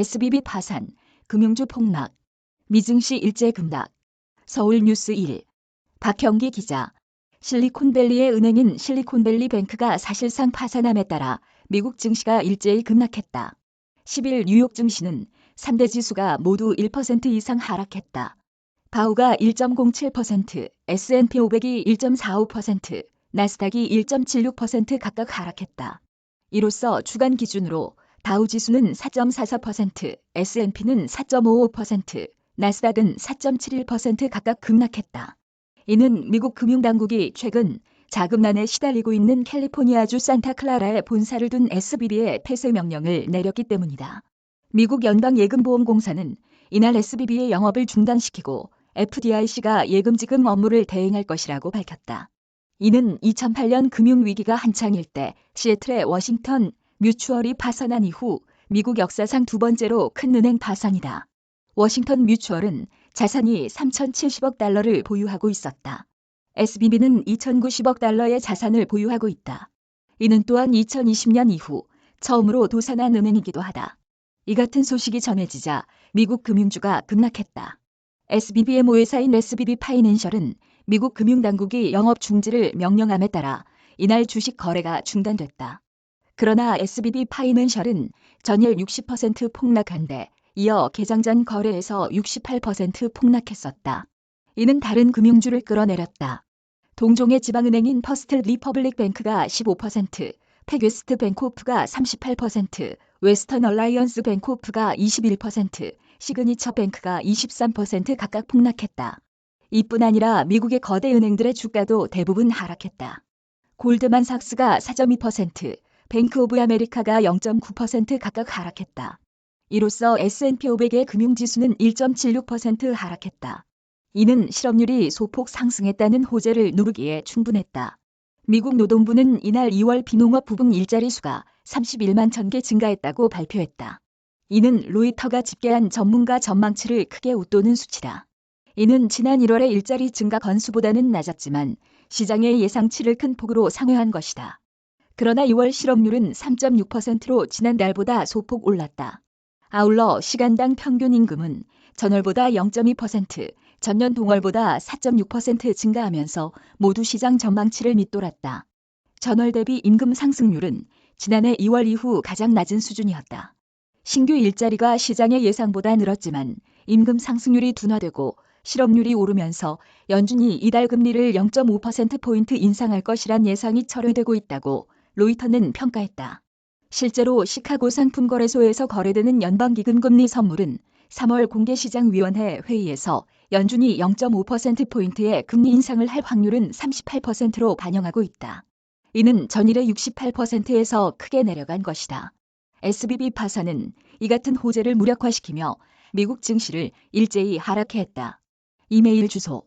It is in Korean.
SBB 파산, 금융주 폭락, 미증시 일제 급락. 서울뉴스 1. 박형기 기자. 실리콘밸리의 은행인 실리콘밸리 뱅크가 사실상 파산함에 따라 미국 증시가 일제히 급락했다. 10일 뉴욕 증시는 3대 지수가 모두 1% 이상 하락했다. 바우가 1.07%, S&P 500이 1.45%, 나스닥이 1.76% 각각 하락했다. 이로써 주간 기준으로 다우 지수는 4.44%, S&P는 4.55%, 나스닥은 4.71% 각각 급락했다. 이는 미국 금융당국이 최근 자금난에 시달리고 있는 캘리포니아주 산타클라라에 본사를 둔 SBB의 폐쇄 명령을 내렸기 때문이다. 미국 연방예금보험공사는 이날 SBB의 영업을 중단시키고 FDIC가 예금지급 업무를 대행할 것이라고 밝혔다. 이는 2008년 금융위기가 한창일 때 시애틀의 워싱턴 뮤추얼이 파산한 이후 미국 역사상 두 번째로 큰 은행 파산이다. 워싱턴 뮤추얼은 자산이 3,070억 달러를 보유하고 있었다. SBB는 2,090억 달러의 자산을 보유하고 있다. 이는 또한 2020년 이후 처음으로 도산한 은행이기도 하다. 이 같은 소식이 전해지자 미국 금융주가 급락했다. SBB의 모회사인 SBB 파이낸셜은 미국 금융당국이 영업 중지를 명령함에 따라 이날 주식 거래가 중단됐다. 그러나 SBB 파이낸셜은 전일 60% 폭락한데 이어 개장 전 거래에서 68% 폭락했었다. 이는 다른 금융주를 끌어내렸다. 동종의 지방은행인 퍼스트 리퍼블릭 뱅크가 15%, 패괴스트 뱅코프가 38%, 웨스턴 얼라이언스 뱅코프가 21%, 시그니처 뱅크가 23% 각각 폭락했다. 이뿐 아니라 미국의 거대 은행들의 주가도 대부분 하락했다. 골드만삭스가 4.2%, 뱅크 오브 아메리카가 0.9% 각각 하락했다. 이로써 S&P 500의 금융지수는 1.76% 하락했다. 이는 실업률이 소폭 상승했다는 호재를 누르기에 충분했다. 미국 노동부는 이날 2월 비농업 부분 일자리 수가 31만 1000개 증가했다고 발표했다. 이는 로이터가 집계한 전문가 전망치를 크게 웃도는 수치다. 이는 지난 1월의 일자리 증가 건수보다는 낮았지만 시장의 예상치를 큰 폭으로 상회한 것이다. 그러나 2월 실업률은 3.6%로 지난달보다 소폭 올랐다. 아울러 시간당 평균 임금은 전월보다 0.2%, 전년 동월보다 4.6% 증가하면서 모두 시장 전망치를 밑돌았다. 전월 대비 임금 상승률은 지난해 2월 이후 가장 낮은 수준이었다. 신규 일자리가 시장의 예상보다 늘었지만 임금 상승률이 둔화되고 실업률이 오르면서 연준이 이달 금리를 0.5%포인트 인상할 것이란 예상이 철회되고 있다고 로이터는 평가했다. 실제로 시카고 상품거래소에서 거래되는 연방기금금리 선물은 3월 공개시장위원회 회의에서 연준이 0.5%포인트의 금리 인상을 할 확률은 38%로 반영하고 있다. 이는 전일의 68%에서 크게 내려간 것이다. SBB 파산은 이 같은 호재를 무력화시키며 미국 증시를 일제히 하락해 했다. 이메일 주소